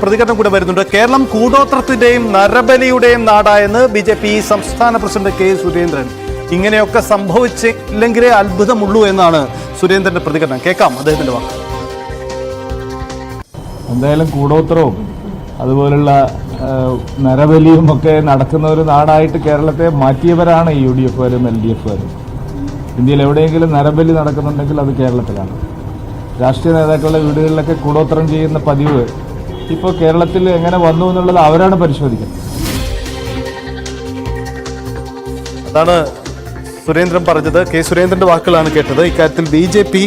പ്രതികരണം കൂടെ വരുന്നുണ്ട്. കേരളം കൂടോത്രത്തിന്റെയും നരബലിയുടെയും നാടായെന്ന് ബി ജെ പി സംസ്ഥാന പ്രസിഡന്റ് കെ സുരേന്ദ്രൻ. ഇങ്ങനെയൊക്കെ സംഭവിച്ചില്ലെങ്കിലേ അത്ഭുതമുള്ളൂ എന്നാണ് സുരേന്ദ്രന്റെ പ്രതികരണം. കേൾക്കാം അദ്ദേഹത്തിന്റെ വാക്ക്. എന്തായാലും കൂടോത്രവും അതുപോലുള്ള നരബലിയും ഒക്കെ നടക്കുന്ന ഒരു നാടായിട്ട് കേരളത്തെ മാറ്റിയവരാണ് യു ഡി എഫുകാരും എൽ ഡി എഫുകാരും ഇന്ത്യയിൽ എവിടെയെങ്കിലും നരബലി നടക്കുന്നുണ്ടെങ്കിൽ അത് കേരളത്തിലാണ്. രാഷ്ട്രീയ നേതാക്കളുടെ വീടുകളിലൊക്കെ കൂടോത്രം ചെയ്യുന്ന പതിവ് ഇപ്പോൾ കേരളത്തിൽ എങ്ങനെ വന്നു എന്നുള്ളത് അവരാണ് പരിശോധിക്കുന്നത്. അതാണ് സുരേന്ദ്രൻ പറഞ്ഞത്. കെ സുരേന്ദ്രന്റെ വാക്കുകളാണ് കേട്ടത്. ഇക്കാര്യത്തിൽ ബി ജെ പി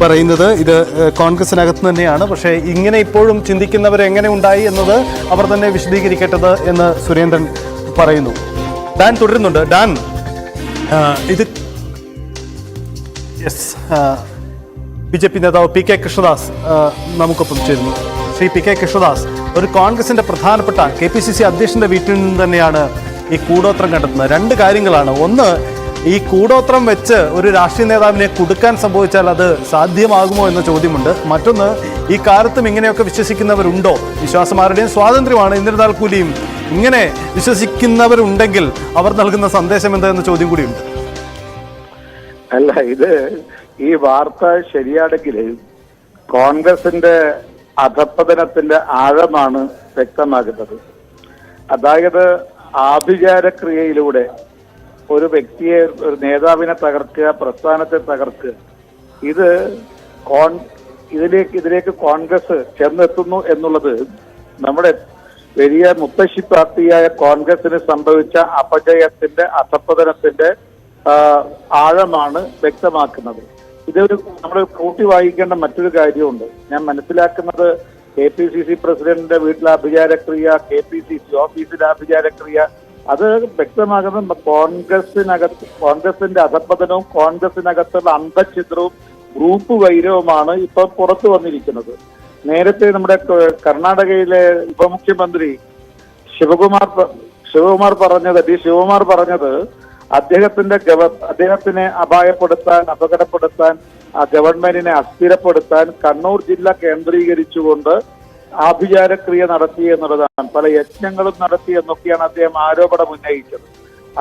പറയുന്നത് ഇത് കോൺഗ്രസിനകത്ത് തന്നെയാണ്. പക്ഷേ ഇങ്ങനെ ഇപ്പോഴും ചിന്തിക്കുന്നവർ എങ്ങനെ ഉണ്ടായി എന്നത് അവർ തന്നെ വിശദീകരിക്കേണ്ടത് എന്ന് സുരേന്ദ്രൻ പറയുന്നു. ഡാൻ തുടരുന്നുണ്ട്. ഡാൻ ഇത് യെസ് ബി ജെ പി നേതാവ് പി കെ കൃഷ്ണദാസ് നമുക്കൊപ്പം ചേരുന്നു. ശ്രീ പി കെ കൃഷ്ണദാസ് ഒരു കോൺഗ്രസിന്റെ പ്രധാനപ്പെട്ട കെ പി സി സി അധ്യക്ഷന്റെ വീട്ടിൽ നിന്ന് തന്നെയാണ് ഈ കൂടോത്രം കണ്ടെത്തുന്നത്. രണ്ട് കാര്യങ്ങളാണ്. ഒന്ന് ഈ കൂടോത്രം വെച്ച് ഒരു രാഷ്ട്രീയ നേതാവിനെ കൊടുക്കാൻ സംഭവിച്ചാൽ അത് സാധ്യമാകുമോ എന്ന ചോദ്യമുണ്ട്. മറ്റൊന്ന് ഈ കാലത്തും ഇങ്ങനെയൊക്കെ വിശ്വസിക്കുന്നവരുണ്ടോ? വിശ്വാസമാരുടെയും സ്വാതന്ത്ര്യമാണ്. എന്നിരുന്നാൽ കൂലിയും ഇങ്ങനെ വിശ്വസിക്കുന്നവരുണ്ടെങ്കിൽ അവർ നൽകുന്ന സന്ദേശം എന്താ ചോദ്യം കൂടിയുണ്ട്. അല്ല ഇത് ഈ വാർത്ത ശരിയാണെങ്കിൽ കോൺഗ്രസിന്റെ അധപ്പതനത്തിന്റെ ആഴമാണ് വ്യക്തമാകുന്നത്. അതായത് ആഭിചാരക്രിയയിലൂടെ ഒരു വ്യക്തിയെ ഒരു നേതാവിനെ തകർക്കുക പ്രസ്ഥാനത്തെ തകർക്കുക ഇത് കോൺ ഇതിലേക്ക് ഇതിലേക്ക് കോൺഗ്രസ് ചെന്നെത്തുന്നു എന്നുള്ളത് നമ്മുടെ വലിയ മുത്തശ്ശി പാർട്ടിയായ കോൺഗ്രസിന് സംഭവിച്ച അപജയത്തിന്റെ അധപ്പതനത്തിന്റെ ആഴമാണ് വ്യക്തമാക്കുന്നത്. ഇതൊരു നമ്മൾ കൂട്ടി വായിക്കേണ്ട മറ്റൊരു കാര്യമുണ്ട്. ഞാൻ മനസ്സിലാക്കുന്നത് കെ പി സി സി പ്രസിഡന്റിന്റെ വീട്ടിലെ അഭിചാരക്രിയ കെ പി സി സി ഓഫീസിലെ അഭിചാരക്രിയ അത് വ്യക്തമാകുന്നത് കോൺഗ്രസിനകത്ത് കോൺഗ്രസിന്റെ അധപ്പതനവും കോൺഗ്രസിനകത്തുള്ള അന്തഛിദ്രവും ഗ്രൂപ്പ് വൈരവുമാണ് ഇപ്പൊ പുറത്തു വന്നിരിക്കുന്നത്. നേരത്തെ നമ്മുടെ കർണാടകയിലെ ഉപമുഖ്യമന്ത്രി ശിവകുമാർ ശിവകുമാർ പറഞ്ഞത് ഡി ശിവകുമാർ പറഞ്ഞത് അദ്ദേഹത്തിന്റെ ഗവ അദ്ദേഹത്തിനെ അപായപ്പെടുത്താൻ അപകടപ്പെടുത്താൻ ഗവൺമെന്റിനെ അസ്ഥിരപ്പെടുത്താൻ കണ്ണൂർ ജില്ല കേന്ദ്രീകരിച്ചുകൊണ്ട് ആഭിചാരക്രിയ നടത്തി എന്നുള്ളതാണ്. പല യജ്ഞങ്ങളും നടത്തി എന്നൊക്കെയാണ് അദ്ദേഹം ആരോപണം ഉന്നയിച്ചത്.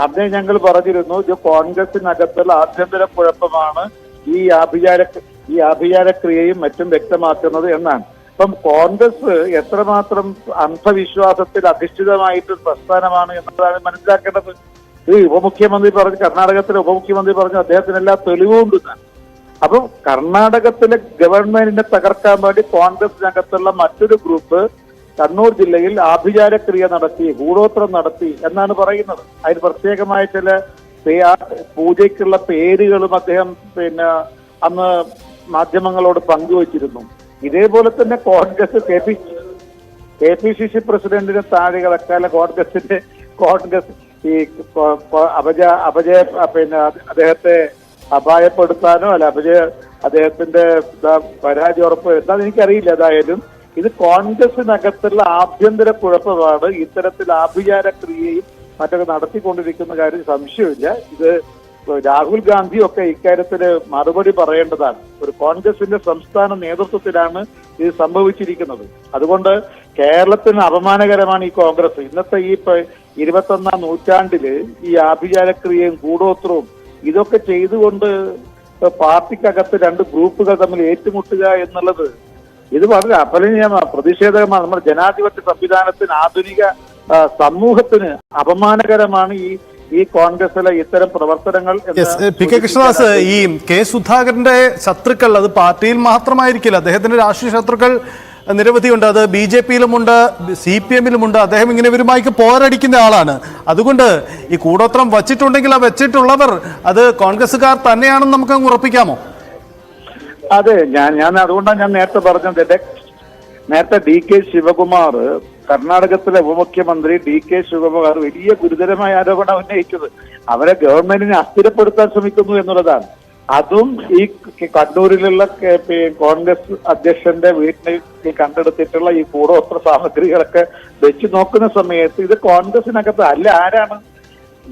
അന്നേ ഞങ്ങൾ പറഞ്ഞിരുന്നു ഇത് കോൺഗ്രസിനകത്തുള്ള ആഭ്യന്തര കുഴപ്പമാണ് ഈ ആഭിചാര ഈ ആഭിചാരക്രിയയും മറ്റും വ്യക്തമാക്കുന്നത് എന്നാണ്. അപ്പം കോൺഗ്രസ് എത്രമാത്രം അന്ധവിശ്വാസത്തിൽ അധിഷ്ഠിതമായിട്ട് പ്രസ്ഥാനമാണ് എന്നതാണ് മനസ്സിലാക്കേണ്ടത്. ഈ ഉപമുഖ്യമന്ത്രി പറഞ്ഞു കർണാടകത്തിലെ ഉപമുഖ്യമന്ത്രി പറഞ്ഞു അദ്ദേഹത്തിന് എല്ലാ തെളിവുണ്ട് അപ്പം കർണാടകത്തിലെ ഗവൺമെന്റിനെ തകർക്കാൻ വേണ്ടി കോൺഗ്രസ് കോൺഗ്രസിനകത്തുള്ള മറ്റൊരു ഗ്രൂപ്പ് കണ്ണൂർ ജില്ലയിൽ ആഭിചാരക്രിയ നടത്തി ഗൂഢോത്രം നടത്തി എന്നാണ് പറയുന്നത്. അതിന് പ്രത്യേകമായ ചില പൂജയ്ക്കുള്ള പേരുകളും അദ്ദേഹം പിന്നെ അന്ന് മാധ്യമങ്ങളോട് പങ്കുവച്ചിരുന്നു. ഇതേപോലെ തന്നെ Congress K P K P C C പ്രസിഡന്റിന് താഴെ കിടക്കാല കോൺഗ്രസിന്റെ കോൺഗ്രസ് ഈ അപജ അപജയ പിന്നെ അദ്ദേഹത്തെ അപായപ്പെടുത്താനോ അല്ല അപജയ അദ്ദേഹത്തിന്റെ പരാജയം ഉറപ്പ് എന്താന്ന് എനിക്കറിയില്ല ഏതായാലും. ഇത് കോൺഗ്രസിനകത്തുള്ള ആഭ്യന്തര കുഴപ്പമാണ്. ഇത്തരത്തിൽ ആഭിചാര ക്രിയയും മറ്റൊക്കെ നടത്തിക്കൊണ്ടിരിക്കുന്ന കാര്യം സംശയമില്ല. ഇത് രാഹുൽ ഗാന്ധി ഒക്കെ ഇക്കാര്യത്തിൽ മറുപടി പറയേണ്ടതാണ്. ഒരു കോൺഗ്രസിന്റെ സംസ്ഥാന നേതൃത്വത്തിലാണ് ഇത് സംഭവിച്ചിരിക്കുന്നത്. അതുകൊണ്ട് കേരളത്തിന് അപമാനകരമാണ് ഈ കോൺഗ്രസ്. ഇന്നത്തെ ഈ ഇരുപത്തൊന്നാം നൂറ്റാണ്ടിൽ ഈ ആഭിചാരക്രിയയും കൂടോത്രവും ഇതൊക്കെ ചെയ്തുകൊണ്ട് പാർട്ടിക്കകത്ത് രണ്ട് ഗ്രൂപ്പുകൾ തമ്മിൽ ഏറ്റുമുട്ടുക എന്നുള്ളത് ഇത് വളരെ അപലനീയമാണ് പ്രതിഷേധകമാണ് നമ്മുടെ ജനാധിപത്യ സംവിധാനത്തിന് ആധുനിക സമൂഹത്തിന് അപമാനകരമാണ് ഈ ഈ കോൺഗ്രസിലെ ഇത്തരം പ്രവർത്തനങ്ങൾ പി കെ കൃഷ്ണദാസ് ഈ കെ സുധാകരന്റെ ശത്രുക്കൾ അത് പാർട്ടിയിൽ മാത്രമായിരിക്കില്ല. അദ്ദേഹത്തിന്റെ രാഷ്ട്രീയ ശത്രുക്കൾ നിരവധിയുണ്ട് അത് ബി ജെ പിയിലുമുണ്ട് സി പി എമ്മിലുമുണ്ട്. അദ്ദേഹം ഇങ്ങനെ ഇവരുമായിക്ക് പോരടിക്കുന്ന ആളാണ്. അതുകൊണ്ട് ഈ കൂടോത്രം വച്ചിട്ടുണ്ടെങ്കിൽ ആ വെച്ചിട്ടുള്ളവർ അത് കോൺഗ്രസ്സുകാർ തന്നെയാണെന്ന് നമുക്ക് അങ്ങ് ഉറപ്പിക്കാമോ? അതെ ഞാൻ ഞാൻ അതുകൊണ്ടാണ് ഞാൻ നേരത്തെ പറഞ്ഞത്. നേരത്തെ ഡി കെ ശിവകുമാർ കർണാടകത്തിലെ ഉപമുഖ്യമന്ത്രി ഡി കെ ശിവകുമാർ വലിയ ഗുരുതരമായ ആരോപണം ഉന്നയിച്ചത്. അവരെ ഗവൺമെന്റിനെ അസ്ഥിരപ്പെടുത്താൻ ശ്രമിക്കുന്നു എന്നുള്ളതാണ്. അതും ഈ കണ്ണൂരിലുള്ള കോൺഗ്രസ് അധ്യക്ഷന്റെ വീട്ടിൽ കണ്ടെടുത്തിട്ടുള്ള ഈ കൂടോത്ര സാമഗ്രികളൊക്കെ വെച്ച് നോക്കുന്ന സമയത്ത് ഇത് കോൺഗ്രസിനകത്ത് അല്ല ആരാണ്?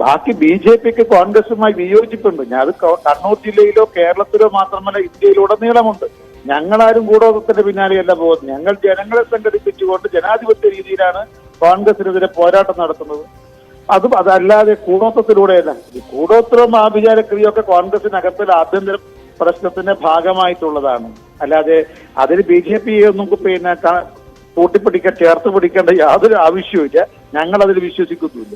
ബാക്കി ബി ജെ പിക്ക് കോൺഗ്രസുമായി വിയോജിപ്പുണ്ട്. ഞാൻ അത് കണ്ണൂർ ജില്ലയിലോ കേരളത്തിലോ മാത്രമല്ല ഇന്ത്യയിലുടനീളമുണ്ട്. ഞങ്ങളാരും കൂടോത്രത്തിന്റെ പിന്നാലെയല്ല പോകുന്നത്. ഞങ്ങൾ ജനങ്ങളെ സംഘടിപ്പിച്ചുകൊണ്ട് ജനാധിപത്യ രീതിയിലാണ് കോൺഗ്രസിനെതിരെ പോരാട്ടം നടത്തുന്നത്. അതും അതല്ലാതെ കൂടോത്രത്തിലൂടെയല്ല. ഈ കൂടോത്രം ആഭിചാരക്രിയൊക്കെ കോൺഗ്രസിനകത്തിൽ ആഭ്യന്തര പ്രശ്നത്തിന്റെ ഭാഗമായിട്ടുള്ളതാണ്. അല്ലാതെ അതിന് ബി ജെ പി ഒന്നും പിന്നെ കൂട്ടിപ്പിടിക്കാൻ ചേർത്ത് പിടിക്കേണ്ട യാതൊരു ആവശ്യവുമില്ല. ഞങ്ങൾ അതിൽ വിശ്വസിക്കുന്നുമില്ല.